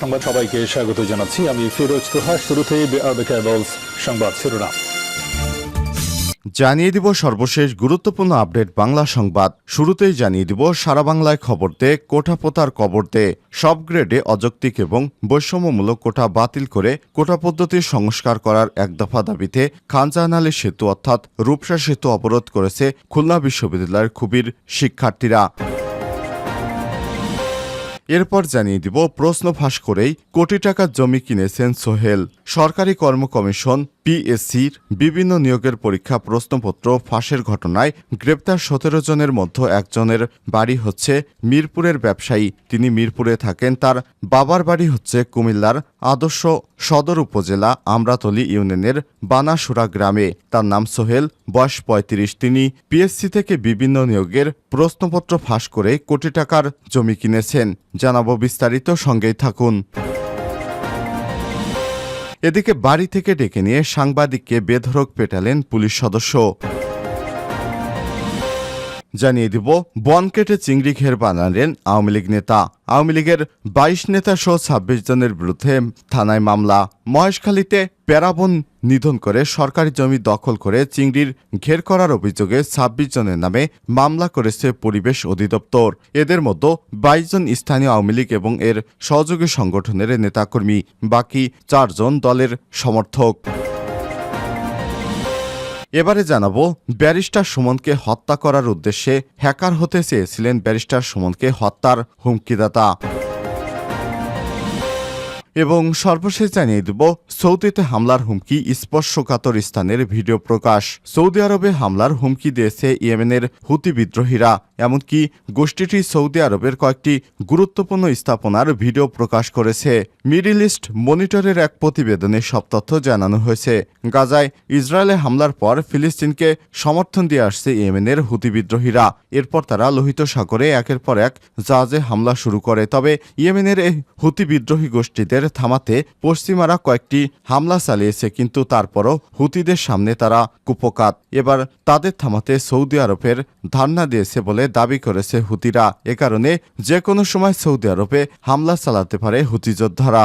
সংবাদ সবাইকে স্বাগত জানাচ্ছি। আমি ফিরোজ তোহা, শুরুতেই সংবাদ শিরোনাম। জানিয়ে দিব সর্বশেষ গুরুত্বপূর্ণ আপডেট বাংলা সংবাদ। শুরুতেই জানিয়ে দিব সারা বাংলায় খবর দে কোঠা পোতার কবর দে। সব গ্রেডে অযৌক্তিক এবং বৈষম্যমূলক কোঠা বাতিল করে কোটা পদ্ধতির সংস্কার করার এক দফা দাবিতে খানজাহানালী সেতু অর্থাৎ রূপসা সেতু অবরোধ করেছে খুলনা বিশ্ববিদ্যালয়ের খুবির শিক্ষার্থীরা। এরপর জানিয়ে দিব প্রশ্ন ফাঁস করেই কোটি টাকার জমি কিনেছেন সোহেল। সরকারি কর্ম কমিশন পিএসসির বিভিন্ন নিয়োগের পরীক্ষা প্রশ্নপত্র ফাঁসের ঘটনায় গ্রেপ্তার সতেরো জনের মধ্যে একজনের বাড়ি হচ্ছে মিরপুরের ব্যবসায়ী। তিনি মিরপুরে থাকেন। তার বাবার বাড়ি হচ্ছে কুমিল্লার আদর্শ সদর উপজেলা আমরাতলি ইউনিয়নের বানাসুরা গ্রামে। তার নাম সোহেল, বয়স পঁয়ত্রিশ। তিনি পিএসসি থেকে বিভিন্ন নিয়োগের প্রশ্নপত্র ফাঁস করে কোটি টাকার জমি কিনেছেন। জানাব বিস্তারিত, সঙ্গেই থাকুন। এদিকে বাড়ি থেকে ডেকে নিয়ে সাংবাদিককে বেধরক পেটালেন পুলিশ সদস্য। জানিয়ে দিব, বন কেটে চিংড়ি ঘের বানালেন আওয়ামী লীগ নেতা। আওয়ামী লীগের বাইশ নেতা সহ ছাব্বিশ জনের বিরুদ্ধে থানায় মামলা। মহেশখালীতে প্যারাবন নিধন করে সরকারি জমি দখল করে চিংড়ির ঘের করার অভিযোগে ছাব্বিশ জনের নামে মামলা করেছে পরিবেশ অধিদপ্তর। এদের মধ্যে বাইশ জন স্থানীয় আওয়ামী লীগ এবং এর সহযোগী সংগঠনের নেতাকর্মী, বাকি চারজন দলের সমর্থক। এবারে জানাব, ব্যারিস্টার সুমনকে হত্যা করার উদ্দেশ্যে হ্যাকার হতে চেয়েছিলেন ব্যারিস্টার সুমনকে হত্যার হুমকিদাতা। এবং সর্বশেষ জানিয়ে দেব, সৌদিতে হামলার হুমকি স্পর্শকাতর স্থানের ভিডিও প্রকাশ। সৌদি আরবে হামলার হুমকি দিয়েছে ইয়েমেনের হুতি বিদ্রোহীরা, এমনকি গোষ্ঠীটি সৌদি আরবের কয়েকটি গুরুত্বপূর্ণ স্থাপনার ভিডিও প্রকাশ করেছে। মিডিল ইস্ট মনিটরের এক প্রতিবেদনে সব তথ্য জানানো হয়েছে। গাজায় ইসরায়েলে হামলার পর ফিলিস্তিনকে সমর্থন দিয়ে আসছে ইয়েমেনের হুতি বিদ্রোহীরা। এরপর তারা লোহিত সাগরে একের পর এক জাহাজে হামলা শুরু করে। তবে ইয়েমেনের এই হুতি বিদ্রোহী গোষ্ঠীদের থামাতে পশ্চিমারা কয়েকটি হামলা চালিয়েছে, কিন্তু তারপরও হুতিদের সামনে তারা কুপকাত। এবার তাদের থামাতে সৌদি আরবের ধারণা দিয়েছে বলে দাবি করেছে হুতিরা। এ কারণে যে কোনো সময় সৌদি আরবে হামলা চালাতে পারে হুতি যোদ্ধারা।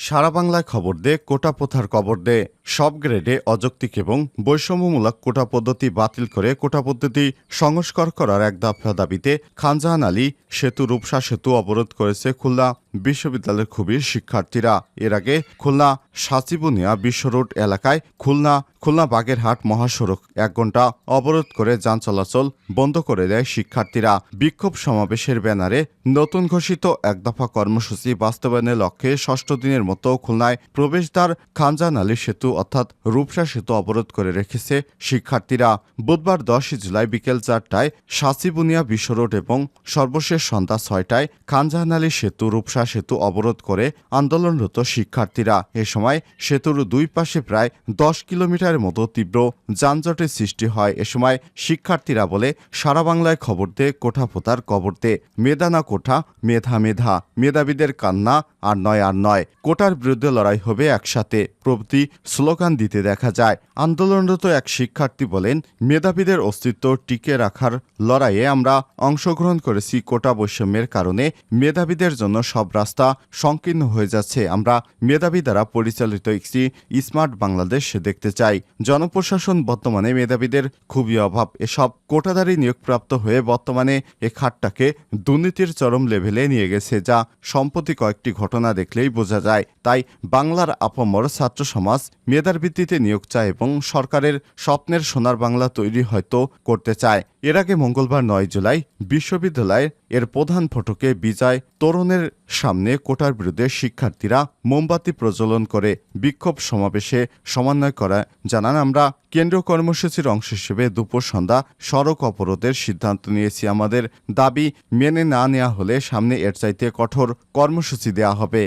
সারা বাংলায় খবর দে, কোটা প্রথার কবর দে। সব গ্রেডে অযৌক্তিক এবং বৈষম্যমূলক কোটা পদ্ধতি বাতিল করে কোটা পদ্ধতি সংস্কার করার এক দফা দাবিতে খানজাহান আলী সেতু রূপসা সেতু অবরোধ করেছে খুলনা। বিশ্ববিদ্যালয়ের খুবির শিক্ষার্থীরা। এর আগে খুলনা সাচিবুনিয়া বিশ্ব রোড এলাকায় খুলনা খুলনা বাগেরহাট মহাসড়ক এক ঘণ্টা অবরোধ করে যান চলাচল বন্ধ করে দেয় শিক্ষার্থীরা। বিক্ষোভ সমাবেশের ব্যানারে নতুন ঘোষিত এক দফা কর্মসূচি বাস্তবায়নের লক্ষ্যে ষষ্ঠ দিনের মতো খুলনায় প্রবেশদ্বার খানজান আলী সেতু অর্থাৎ রূপসা সেতু অবরোধ করে রেখেছে শিক্ষার্থীরা। বুধবার দশই জুলাই বিকেল চারটায় সাচিবুনিয়া বিশ্ব রোড এবং সর্বশেষ সন্ধ্যা ছয়টায় খানজাহান আলী সেতু রূপসা সেতু অবরোধ করে আন্দোলনরত শিক্ষার্থীরা। এ সময় সেতুর দুই পাশে প্রায় দশ কিলোমিটারের মতো তীব্র যানজটের সৃষ্টি হয়। এ সময় শিক্ষার্থীরা বলে, সারা বাংলায় খবর দে, কোঠা পোতার কবর দে। মেধা না কোঠা, মেধা মেধা। মেধাবীদের কান্না, আর নয় আর নয়। কোটার বিরুদ্ধে লড়াই হবে একসাথে। প্রভৃতি স্লোগান দিতে দেখা যায়। আন্দোলনরত এক শিক্ষার্থী বলেন, মেধাবীদের অস্তিত্ব টিকে রাখার লড়াইয়ে আমরা অংশগ্রহণ করেছি কোটা বৈষম্যের কারণে। মেধাবীদের জন্য সব রাস্তা সংকীর্ণ হয়ে যাচ্ছে। আমরা মেধাবী দ্বারা পরিচালিত একটি স্মার্ট বাংলাদেশ দেখতে চাই। জনপ্রশাসন বর্তমানে মেধাবীদের খুবই অভাব। এসব কোটাদারি নিয়োগপ্রাপ্ত হয়ে বর্তমানে এ খাতটাকে দুর্নীতির চরম লেভেলে নিয়ে গেছে, যা সম্প্রতি কয়েকটি ঘটনা দেখলেই বোঝা যায়। তাই বাংলার আপমর ছাত্র সমাজ মেধার ভিত্তিতে নিয়োগ চায় এবং সরকারের স্বপ্নের সোনার বাংলা তৈরি হয়তো করতে চায়। এর আগে মঙ্গলবার নয় জুলাই বিশ্ববিদ্যালয়ের এর প্রধান ফটকে বিজয় তরুণের সামনে কোটার বিরুদ্ধে শিক্ষার্থীরা মোমবাতি প্রজ্বলন করে বিক্ষোভ সমাবেশে সমন্বয় করা। জানান, আমরা কেন্দ্রীয় কর্মসূচির অংশ হিসেবে দুপুর সন্ধ্যা সড়ক অবরোধের সিদ্ধান্ত নিয়েছি। আমাদের দাবি মেনে না নেওয়া হলে সামনে এর চাইতে কঠোর কর্মসূচি দেওয়া হবে।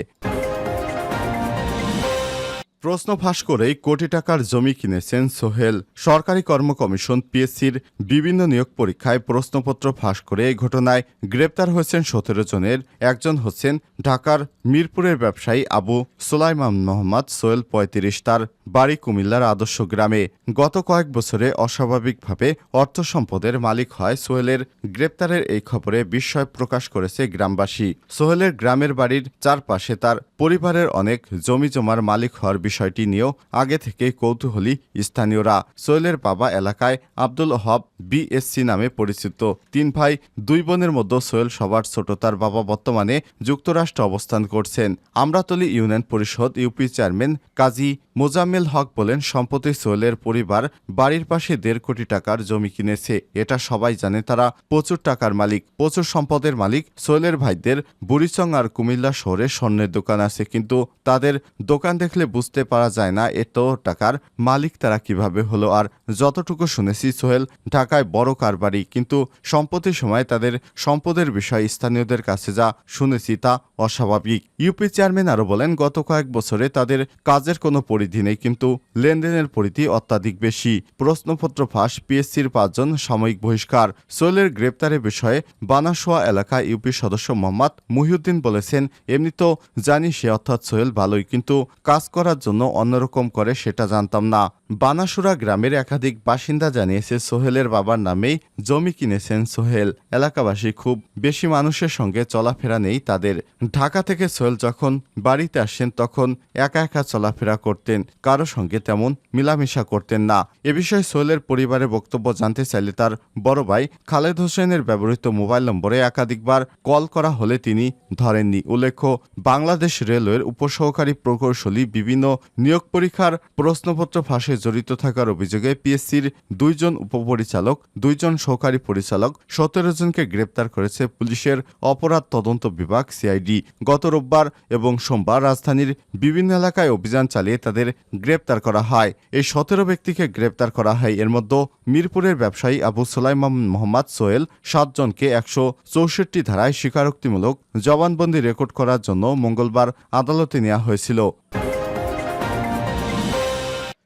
প্রশ্ন ফাঁস করেই কোটি টাকার জমি কিনেছেন সোহেল। সরকারি কর্ম কমিশন পিএসসির বিভিন্ন নিয়োগ পরীক্ষায় প্রশ্নপত্র ফাঁস করে এই ঘটনায় গ্রেপ্তার হয়েছেন সতেরো জনের। একজন হচ্ছেন ঢাকার মিরপুরের ব্যবসায়ী আবু সোলাইমান মোহাম্মদ, সোহেল পঁয়ত্রিশ, তার বাড়ি কুমিল্লার আদর্শ গ্রামে। গত কয়েক বছরে অস্বাভাবিকভাবে অর্থ সম্পদের মালিক হয় সোহেলের। গ্রেপ্তারের এই খবরে বিস্ময় প্রকাশ করেছে গ্রামবাসী। সোহেলের গ্রামের বাড়ির চারপাশে তার পরিবারের অনেক জমি জমার মালিক হওয়ার বিষয়টি নিয়েও আগে থেকেই কৌতূহলী স্থানীয়রা। সোহেলের বাবা এলাকায় আব্দুল হব বিএসসি নামে পরিচিত। তিন ভাই, দুই বোনের মধ্যে সোহেল সবার ছোট, তার বাবা বর্তমানে যুক্তরাষ্ট্রে অবস্থান করছেন। আমরাতলী ইউনিয়ন পরিষদ ইউপি চেয়ারম্যান কাজী মোজাম্মেল হক বলেন, সম্প্রতি সোহেলের পরিবার বাড়ির পাশে দেড় কোটি টাকার জমি কিনেছে। এটা সবাই জানে, তারা প্রচুর টাকার মালিক। প্রচুর সম্পদের মালিক সোহেলের ভাইদের বুড়িচং আর কুমিল্লা শহরে স্বর্ণের দোকান আছে। কিন্তু তাদের দোকান দেখলে বুঝতে পারা যায় না এত টাকার মালিক তারা কীভাবে হলো? আর যতটুকু শুনেছি, সোহেল ঢাকায় বড় কারবারি, কিন্তু সম্প্রতির সময় তাদের সম্পদের বিষয় স্থানীয়দের কাছে যা শুনেছি তা অস্বাভাবিক। ইউপি চেয়ারম্যান আরও বলেন, গত কয়েক বছরে তাদের কাজের কোনো পরিধি নেই, কিন্তু লেনদেনের পরিধি অত্যাধিক বেশি। প্রশ্নপত্র ফাঁস পিএসসির পাঁচজন সাময়িক বহিষ্কার। সোহেলের গ্রেপ্তারের বিষয়ে বানাসোয়া এলাকা ইউপি সদস্য মোহাম্মদ মুহিউদ্দিন বলেছেন, এমনি তো জানি সে অর্থাৎ সোহেল ভালোই, কিন্তু কাজ করার জন্য অন্যরকম করে সেটা জানতাম না। বানাসুরা গ্রামের একাধিক বাসিন্দা জানিয়েছে, সোহেলের বাবার নামেই জমি কিনেছেন সোহেল। এলাকাবাসী খুব বেশি মানুষের সঙ্গে চলাফেরা নেই তাদের। ঢাকা থেকে সোহেল যখন বাড়িতে আসেন, তখন একা একা চলাফেরা করতেন। কারও সঙ্গে তেমন মিলামিশা করতেন না। এ বিষয়ে সোহেলের পরিবারের বক্তব্য জানতে চাইলে তার বড় ভাই খালেদ হোসেনের ব্যবহৃত মোবাইল নম্বরে একাধিকবার কল করা হলে তিনি ধরেননি। উল্লেখ্য, বাংলাদেশ রেলওয়ের উপসহকারী প্রকৌশলী বিভিন্ন নিয়োগ পরীক্ষার প্রশ্নপত্র ফাঁসে জড়িত থাকার অভিযোগে পিএসসির দুইজন উপপরিচালক, দুইজন সহকারী পরিচালক, সতেরো জনকে গ্রেপ্তার করেছে পুলিশের অপরাধ তদন্ত বিভাগ সিআইডি। গত রোববার এবং সোমবার রাজধানীর বিভিন্ন এলাকায় অভিযান চালিয়ে তাদের গ্রেপ্তার করা হয়। এই সতেরো ব্যক্তিকে গ্রেপ্তার করা হয়। এর মধ্যে মিরপুরের ব্যবসায়ী আবু সোলাইমান মোহাম্মদ সোহেল সাতজনকে একশো চৌষট্টি ধারায় স্বীকারোক্তিমূলক জবানবন্দি রেকর্ড করার জন্য মঙ্গলবার আদালতে নেওয়া হয়েছিল।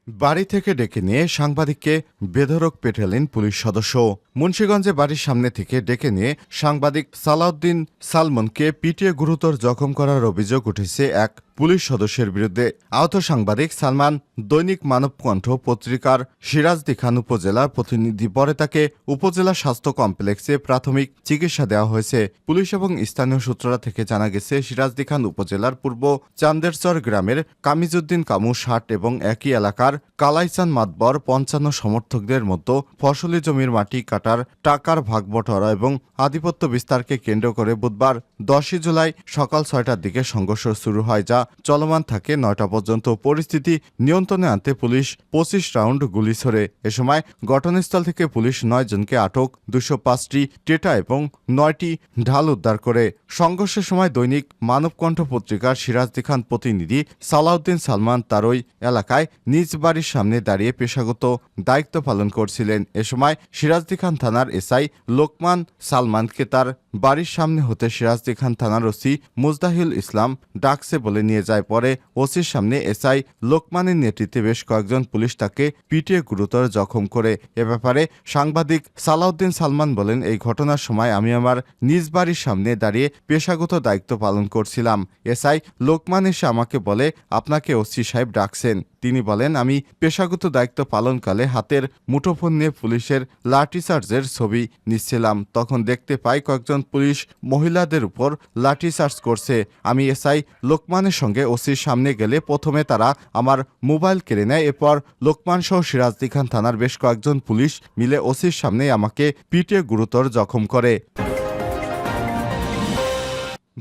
বাড়ি থেকে ডেকে নিয়ে সাংবাদিককে বেধরক পেটালেন পুলিশ সদস্য। মুন্সীগঞ্জে বাড়ির সামনে থেকে ডেকে নিয়ে সাংবাদিক সালাউদ্দিন সালমনকে পিটিয়ে গুরুতর জখম করার অভিযোগ উঠেছে এক পুলিশ সদস্যের বিরুদ্ধে আহত সাংবাদিক সালমান দৈনিক মানবকণ্ঠ পত্রিকার সিরাজদি খান উপজেলার প্রতিনিধি পরে তাকে উপজেলা স্বাস্থ্য কমপ্লেক্সে প্রাথমিক চিকিৎসা দেওয়া হয়েছে। পুলিশ এবং স্থানীয় সূত্ররা থেকে জানা গেছে সিরাজদি খান উপজেলার পূর্ব চান্দেরচর গ্রামের কামিজুদ্দিন কামু ষাট এবং একই এলাকার কালাইচান মাতবর পঞ্চান্ন সমর্থকদের মতো ফসলি জমির মাটি কাটার টাকার ভাগবটরা এবং আধিপত্য বিস্তারকে কেন্দ্র করে বুধবার দশই জুলাই সকাল ছয়টার দিকে সংঘর্ষ শুরু হয়, যা চলমান থাকে নয়টা পর্যন্ত। পরিস্থিতি নিয়ন্ত্রণে আনতে পুলিশ পঁচিশ রাউন্ড গুলি ছোড়ে। এ সময় ঘটনাস্থল থেকে পুলিশ নয় জনকে আটক, দুশো পাঁচটি টেটা এবং নয়টি ঢাল উদ্ধার করে। সংঘর্ষের সময় দৈনিক মানবকণ্ঠ পত্রিকার সিরাজদি খান প্রতিনিধি সালাউদ্দিন সালমান তার ওই এলাকায় নিজ বাড়ির সামনে দাঁড়িয়ে পেশাগত দায়িত্ব পালন করছিলেন। এ সময় সিরাজদি খান থানার এসআই লোকমান সালমানকে তার বাড়ির সামনে হতে সিরাজদি খান থানার ওসি মুজদাহিল ইসলাম ডাকছে বলে নিয়ে যায়। পরে ওসির সামনে এসআই লোকমানের নেতৃত্বে বেশ কয়েকজন পুলিশ তাকে পিটিয়ে গুরুতর জখম করে। এ ব্যাপারে সাংবাদিক সালাউদ্দিন সালমান বলেন, এই ঘটনার সময় আমি আমার নিজ বাড়ির সামনে দাঁড়িয়ে পেশাগত দায়িত্ব পালন করছিলাম। এসআই লোকমান এসে আমাকে বলে, আপনাকে ওসি সাহেব ডাকছেন। তিনি বলেন, আমি পেশাগত দায়িত্ব পালনকালে হাতের মুঠোফোন নিয়ে পুলিশের লাঠিচার্জের ছবি নিচ্ছিলাম। তখন দেখতে পাই কয়েকজন পুলিশ মহিলাদের উপর লাঠিচার্জ করছে। আমি এসআই লোকমানের সঙ্গে ওসির সামনে গেলে প্রথমে তারা আমার মোবাইল কেড়ে নেয়, এরপর লোকমান সহ সিরাজদি খান থানার বেশ কয়েকজন পুলিশ মিলে ওসির সামনে আমাকে পিটিয়ে গুরুতর জখম করে।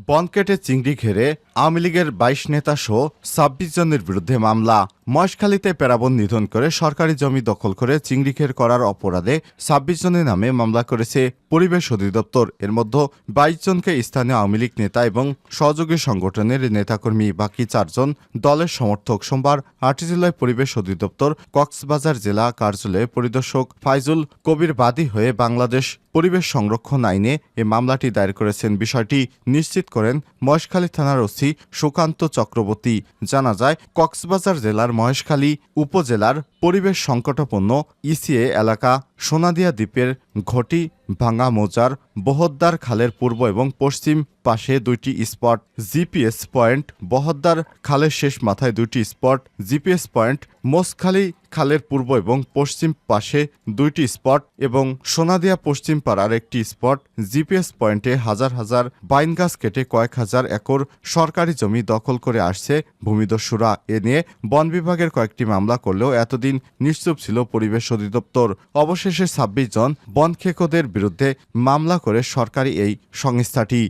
বনকেটে চিংড়ি ঘেরে আওয়ামী লীগের বাইশ নেতা সহ ছাব্বিশ জনের বিরুদ্ধে মামলা। মহেশখালীতে প্যারাবন নিধন করে সরকারি জমি দখল করে চিংড়িখের করার অপরাধে ছাব্বিশ জনের নামে মামলা করেছে পরিবেশ অধিদপ্তর। এর মধ্যে বাইশ জনকে স্থানীয় আওয়ামী লীগ নেতা এবং সহযোগী সংগঠনের নেতাকর্মী, বাকি চারজন দলের সমর্থক। সোমবার আটটি জেলায় পরিবেশ অধিদপ্তর কক্সবাজার জেলা কার্যালয়ে পরিদর্শক ফাইজুল কবির বাদী হয়ে বাংলাদেশ পরিবেশ সংরক্ষণ আইনে এ মামলাটি দায়ের করেছেন। বিষয়টি নিশ্চিত করেন মহেশখালী থানার ওসি সুকান্ত চক্রবর্তী। জানা যায়, কক্সবাজার জেলার মহেশখালী উপজেলার পরিবেশ সংকটাপন্ন ইসিএ এলাকা সোনাদিয়া দ্বীপের ঘটি ভাঙ্গা মোজার বহদ্দার খালের পূর্ব এবং পশ্চিম পাশে দুইটি স্পট জিপিএস পয়েন্ট, বহদ্দার খালের শেষ মাথায় দুইটি স্পট জিপিএস পয়েন্ট, মোসখালী খালের পূর্ব এবং পশ্চিম পাশে দুইটি স্পট এবং সোনাদিয়া পশ্চিম পাড়ার একটি স্পট জিপিএস পয়েন্টে হাজার হাজার বাইন গাছ কেটে কয়েক হাজার একর সরকারি জমি দখল করে আসছে ভূমিদস্যুরা। এ নিয়ে বন বিভাগের কয়েকটি মামলা করলেও এতদিন নিশ্চুপ ছিল পরিবেশ অধিদপ্তর। অবশেষে ছাব্বিশ জন বন খেকোদের বিরুদ্ধে মামলা করে সরকারি এই সংস্থাটি।